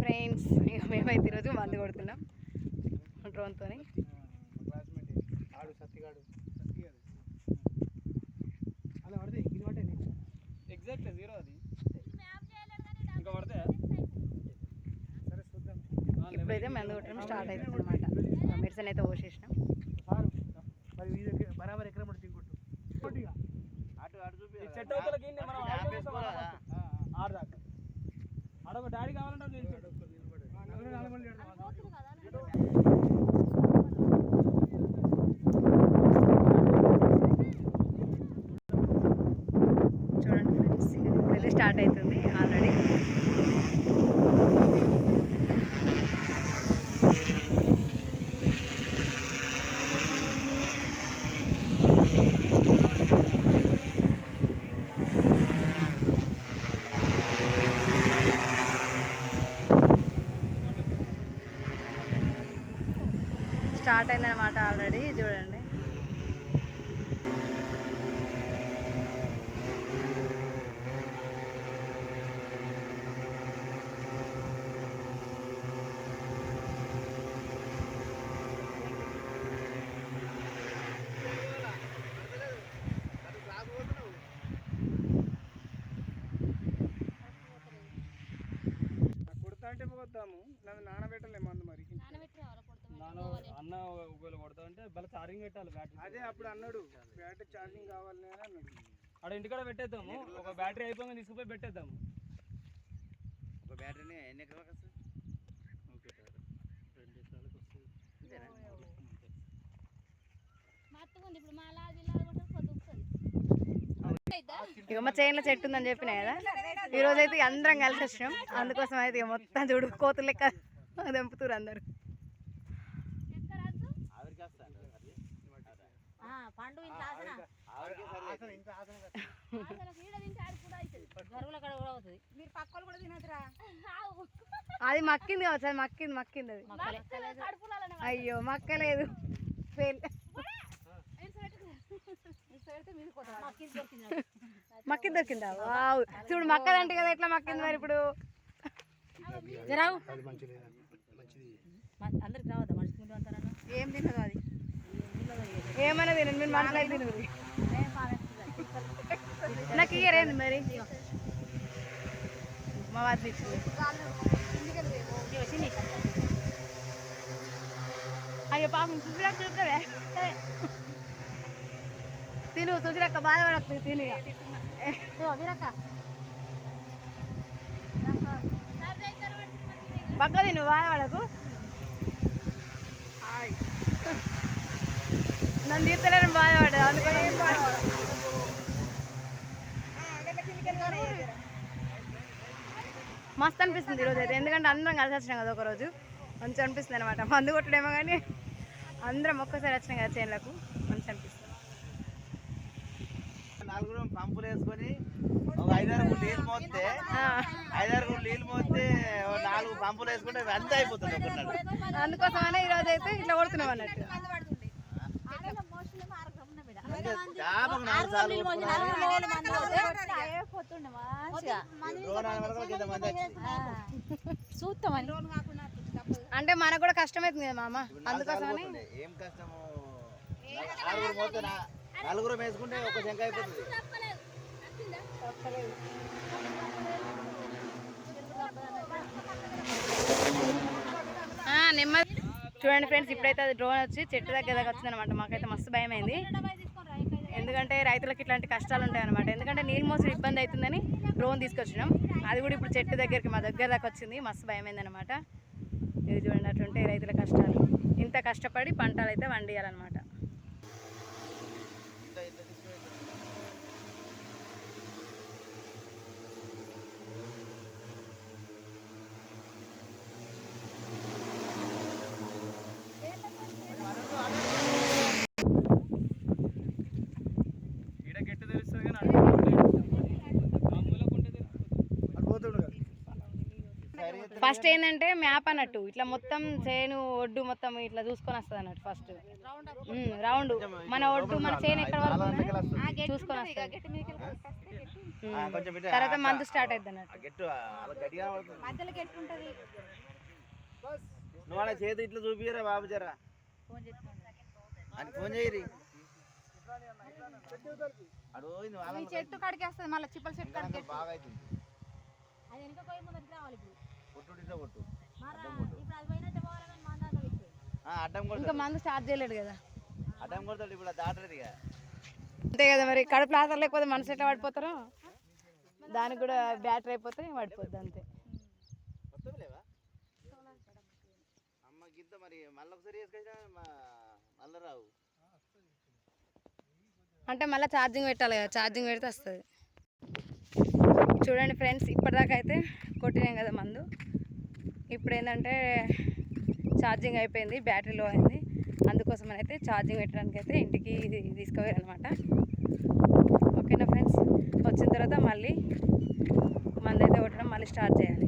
Friends ఇక మేమైతే ఈరోజు మందు కొడుతున్నాం. డ్రోన్తో ఎగ్జాక్ట్ జీరో అది. ఇంకా పడితే ఇప్పుడైతే మందు కొట్టడం స్టార్ట్ అవుతుంది అనమాట మెడిసిన్ అయితే పోసేసినాం. బరాబర్ ఎక్కడ ఈ చెట్టు ఒకరికి ఇన్ని మనం ఆడ డాడీ కావాలంటే అది నిల్చోడు. నలుగురు నాలుగు మంది ఏడు చూడండి ఫ్రెండ్స్ ఇప్పుడైతే స్టార్ట్ అవుతుంది ఆల్రెడీ స్టార్ట్ అయిందనమాట ఆల్రెడీ చూడండి. అంటే పోద్దాము నన్ను నానబెట్టలేము అందు మరి. నాన్న అన్న ఒకవేళ కొడతా అంటే బల చార్జింగ్ పెట్టాలి బ్యాటరీ. అదే అప్పుడు అన్నాడు బ్యాటరీ ఛార్జింగ్ కావాలని అని అన్నాడు. ఆడ ఇంటికాడ పెట్టేద్దాము. ఒక బ్యాటరీ అయిపోయి తీసుకుపోయి పెట్టేద్దాము. ఒక బ్యాటరీని ఎన్ని ఎకరాలకు వస్తుంది? రెండు ఎకరాలకు వస్తుంది. ఇప్పుడు మా ఇక మా చేనులో చెట్టు ఉందని చెప్పిన కదా? ఈ రోజు అయితే అందరం కలిసి వచ్చినాం. అందుకోసం అయితే ఇక మొత్తం చూడు కోతులు లెక్క దింపుతారు అందరు ఎక్కడద్దు ఆవిరికి వస్తాను అది పండు ఇంత ఆసన ఆవిరికి సరే అసలు ఇంత ఆసన కాదు. అసలు ఈడ తింటే ఆడికి కూడా అవుతుంది. గరువుల కాడ కూడా అవుతుంది. మీరు పక్కలు కూడా తినదురా ఆవు. అది మక్కింది కావచ్చు అది మక్కింది మక్కింది అది. అయ్యో మక్కలేదు. ఫెయిల్. మక్కింది దొరికిందా వావ్. చూడు మక్కదంటే కదా ఎట్లా మక్కింది మరి ఇప్పుడు. జరావు. అందరికి రావద్దా? మనిషి ఏం తినదు అది? ఏమన్నా తినండి మీరు మనసులో తినదు నాకు ఇయ్యరేంది మరి? మా వారి అయ్యో పాపం చూసిరా చూపుతావే తిను సుశీలక్క బాధపడకు తిను పక్క తిను బాధపడకు. నన్ను తీర్చలేని బాధపడదు అందుకని మస్తు అనిపిస్తుంది ఈరోజు అయితే. ఎందుకంటే అందరం కలిసి వచ్చినాం కదా ఒకరోజు మంచిగా అనిపిస్తుంది అనమాట మందు కొట్టడేమో కానీ అందరం ఒక్కసారి వచ్చినాం కదా చేనులకు. మంచిగా అనిపిస్తుంది. నలుగురు పంపులు వేసుకొని ఒక ఐదారు నీళ్ళు మోస్తే ఆ, ఐదారు నీళ్ళు మోస్తే నాలుగు పంపులు వేసుకుంటే అవి అంతా అయిపోతుంది అందుకోసమనే ఈరోజు అయితే ఇట్లా కొడుతున్నాం అన్నట్టు అంటే దాదాపు నాలుగు సార్లు డ్రోన్ అనే వరకు ఇంత మంది వచ్చింది. చూస్తామని అంటే మనకు కూడా కష్టమవుతుంది కదా మామ అందుకోసమని. ఏం కష్టము? నలుగురు వేసుకుంటే ఒక శంక అయిపోతుంది. ఆ, నెమ్మది. చూడండి ఫ్రెండ్స్ ఇప్పుడైతే అది డ్రోన్ వచ్చి చెట్టు దగ్గర దాకా వచ్చిందనమాట మాకైతే మస్తు భయం అయింది ఎందుకంటే రైతులకు ఇట్లాంటి కష్టాలు ఉంటాయి అనమాట ఎందుకంటే నీళ్ళు మోసం ఇబ్బంది అవుతుందని డ్రోన్ తీసుకొచ్చినాం. అది కూడా ఇప్పుడు చెట్టు దగ్గరికి మా దగ్గర దాకా వచ్చింది. మస్తు భయం అయింది ఇది చూడండి అట్లుంటే రైతుల కష్టాలు. ఇంత కష్టపడి పంటలు అయితే వండియాలన్నమాట ఫస్ట్ ఏంటంటే మ్యాప్ అన్నట్టు. ఇట్లా మొత్తం చేను ఒడ్డు మొత్తం ఇట్లా చూసుకొని వస్తుంది అన్నట్టు ఫస్ట్. రౌండ్. మన ఒడ్డు మన చేను ఎక్కడ వరకు చూసుకొని వస్తుంది. ఆ, కొంచెం ఇటు తర్వాత. మందు స్టార్ట్ అవుతుంది అన్నట్టు. చేతి ఇట్లా చూపియరా బాబు జరా ఫోన్ చేయరి చెట్టు కాడికి వస్తుంది మళ్ళీ చిప్పల చెట్టు కాడికి బాగా అవుతుంది. అది వెనక పోయి ముందరికి రావాలి ఇప్పుడు. అడ్డం ఇంకా మందు స్టార్ట్ చేయలేడు కదా. అడ్డం కొడతాడు ఇప్పుడు దాటలేదు ఇక. అంతే కదా మరి కడుపు లాసర్ లేకపోతే మనసు ఎట్లా పడిపోతారో? దానికి కూడా బ్యాటరీ అయిపోతే పడిపోద్ది అంతే. అంటే మళ్ళీ ఛార్జింగ్ పెట్టాలి కదా ఛార్జింగ్ పెడితే వస్తుంది. చూడండి ఫ్రెండ్స్ ఇప్పటిదాకా అయితే కొట్టినాం కదా మందు. ఇప్పుడు ఏంటంటే ఛార్జింగ్ అయిపోయింది బ్యాటరీ లో అయింది. అందుకోసం అయితే ఛార్జింగ్ పెట్టడానికి అయితే ఇంటికి తీసుకుపోయారనమాట. ఓకేనా ఫ్రెండ్స్? వచ్చిన తర్వాత మళ్ళీ మందైతే కొట్టడం మళ్ళీ స్టార్ట్ చేయాలి.